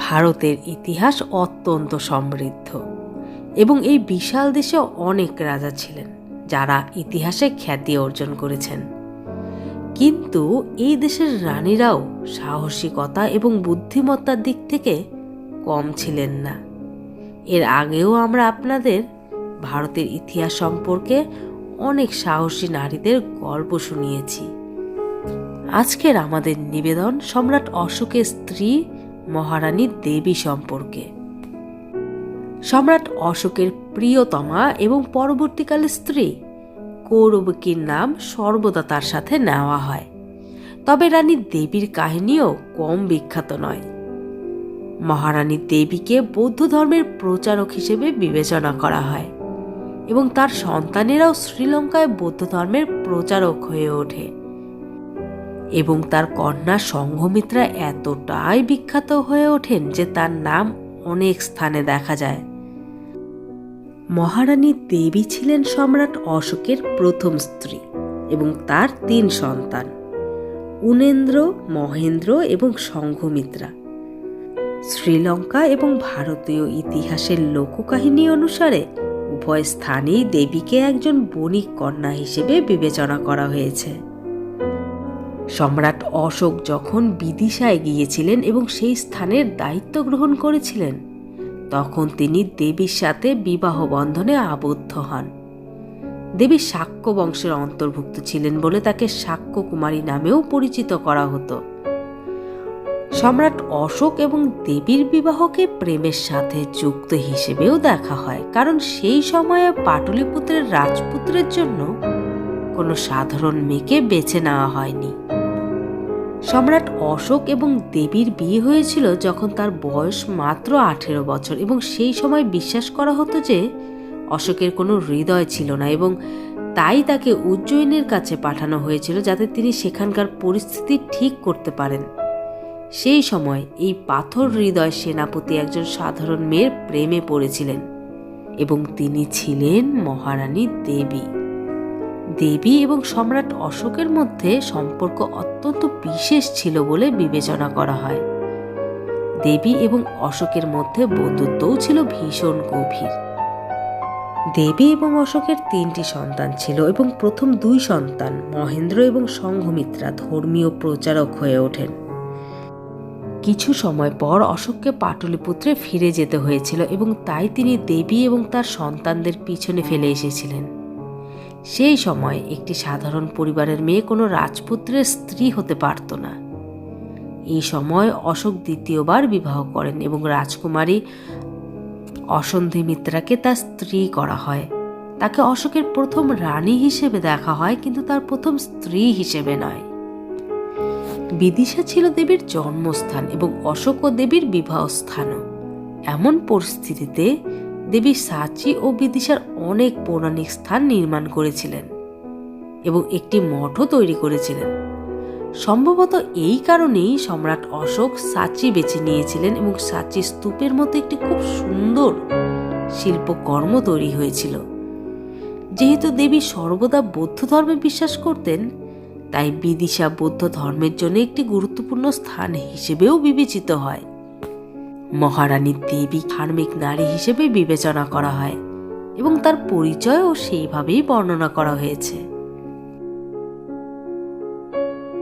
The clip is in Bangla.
ভারতের ইতিহাস অত্যন্ত সমৃদ্ধ এবং এই বিশাল দেশে অনেক রাজা ছিলেন, যারা ইতিহাসে খ্যাতি অর্জন করেছেন। কিন্তু এই দেশের রানীরাও সাহসিকতা এবং বুদ্ধিমত্তার দিক থেকে কম ছিলেন না। এর আগেও আমরা আপনাদের ভারতের ইতিহাস সম্পর্কে অনেক সাহসী নারীদের গল্প শুনিয়েছি। আজকের আমাদের নিবেদন সম্রাট অশোকের স্ত্রী মহারানী দেবী সম্পর্কে। সম্রাট অশোকের প্রিয়তমা এবং পরবর্তীকালে স্ত্রী কৌরবকীর নাম সর্বদা তার সাথে নেওয়া হয়। তবে রানী দেবীর কাহিনীও কম বিখ্যাত নয়। মহারানী দেবীকে বৌদ্ধ ধর্মের প্রচারক হিসেবে বিবেচনা করা হয় এবং তার সন্তানেরাও শ্রীলঙ্কায় বৌদ্ধ ধর্মের প্রচারক হয়ে ওঠে। এবং তার কন্যা সংঘমিত্রা এতটাই বিখ্যাত হয়ে ওঠেন যে তার নাম অনেক স্থানে দেখা যায়। মহারানী দেবী ছিলেন সম্রাট অশোকের প্রথম স্ত্রী এবং তার তিন সন্তান, উনেন্দ্র, মহেন্দ্র এবং সংঘমিত্রা শ্রীলঙ্কা এবং ভারতীয় ইতিহাসের লোককাহিনী অনুসারে উভয় স্থানেই দেবীকে একজন বণিক কন্যা হিসেবে বিবেচনা করা হয়েছে। সম্রাট অশোক যখন বিদিশায় গিয়েছিলেন এবং সেই স্থানের দায়িত্ব গ্রহণ করেছিলেন, তখন তিনি দেবীর সাথে বিবাহ বন্ধনে আবদ্ধ হন। দেবী শাক্য বংশের অন্তর্ভুক্ত ছিলেন বলে তাকে শাক্য কুমারী নামেও পরিচিত করা হতো। সম্রাট অশোক এবং দেবীর বিবাহকে প্রেমের সাথে যুক্ত হিসেবেও দেখা হয়, কারণ সেই সময়ে পাটলিপুত্রের রাজপুত্রের জন্য কোনো সাধারণ মেয়েকে বেছে নেওয়া হয়নি। সম্রাট অশোক এবং দেবীর বিয়ে হয়েছিল যখন তার বয়স মাত্র আঠেরো বছর এবং সেই সময় বিশ্বাস করা হতো যে অশোকের কোনো হৃদয় ছিল না এবং তাই তাকে উজ্জয়িনীর কাছে পাঠানো হয়েছিল যাতে তিনি সেখানকার পরিস্থিতি ঠিক করতে পারেন। সেই সময় এই পাথর হৃদয় সেনাপতি একজন সাধারণ মেয়ের প্রেমে পড়েছিলেন এবং তিনি ছিলেন মহারানী দেবী। দেবী এবং সম্রাট অশোকের মধ্যে সম্পর্ক অত্যন্ত বিশেষ ছিল বলে বিবেচনা করা হয়। দেবী এবং অশোকের মধ্যে বন্ধুত্বও ছিল ভীষণ গভীর। দেবী এবং অশোকের তিনটি সন্তান ছিল এবং প্রথম দুই সন্তান মহেন্দ্র এবং সংঘমিত্রা ধর্মীয় প্রচারক হয়ে ওঠেন। কিছু সময় পর অশোককে পাটলিপুত্রে ফিরে যেতে হয়েছিল এবং তাই তিনি দেবী এবং তার সন্তানদের পিছনে ফেলে এসেছিলেন। সেই সময় একটি সাধারণ পরিবারের মেয়ে কোনো রাজপুত্রের স্ত্রী হতে পারত না। এই সময় অশোক দ্বিতীয়বার বিবাহ করেন এবং রাজকুমারী অসন্ধি মিত্রাকে তার স্ত্রী করা হয়। তাকে অশোকের প্রথম রানী হিসেবে দেখা হয়, কিন্তু তার প্রথম স্ত্রী হিসেবে নয়। বিদিশা ছিল দেবীর জন্মস্থান এবং অশোক ও দেবীর বিবাহ স্থানও এমন পরিস্থিতিতে দেবী সাচি ও বিদিশার অনেক পৌরাণিক স্থান নির্মাণ করেছিলেন এবং একটি মঠও তৈরি করেছিলেন। সম্ভবত এই কারণেই সম্রাট অশোক সাচি বেছে নিয়েছিলেন এবং সাচি স্তূপের মতো একটি খুব সুন্দর শিল্পকর্ম তৈরি হয়েছিল। যেহেতু দেবী সর্বদা বৌদ্ধ ধর্মে বিশ্বাস করতেন, তাই বিদিশা বৌদ্ধ ধর্মের জন্য একটি গুরুত্বপূর্ণ স্থান হিসেবেও বিবেচিত হয়। মহারানী দেবী ধার্মিক নারী হিসেবে বিবেচনা করা হয় এবং তার পরিচয়ও সেইভাবেই বর্ণনা করা হয়েছে।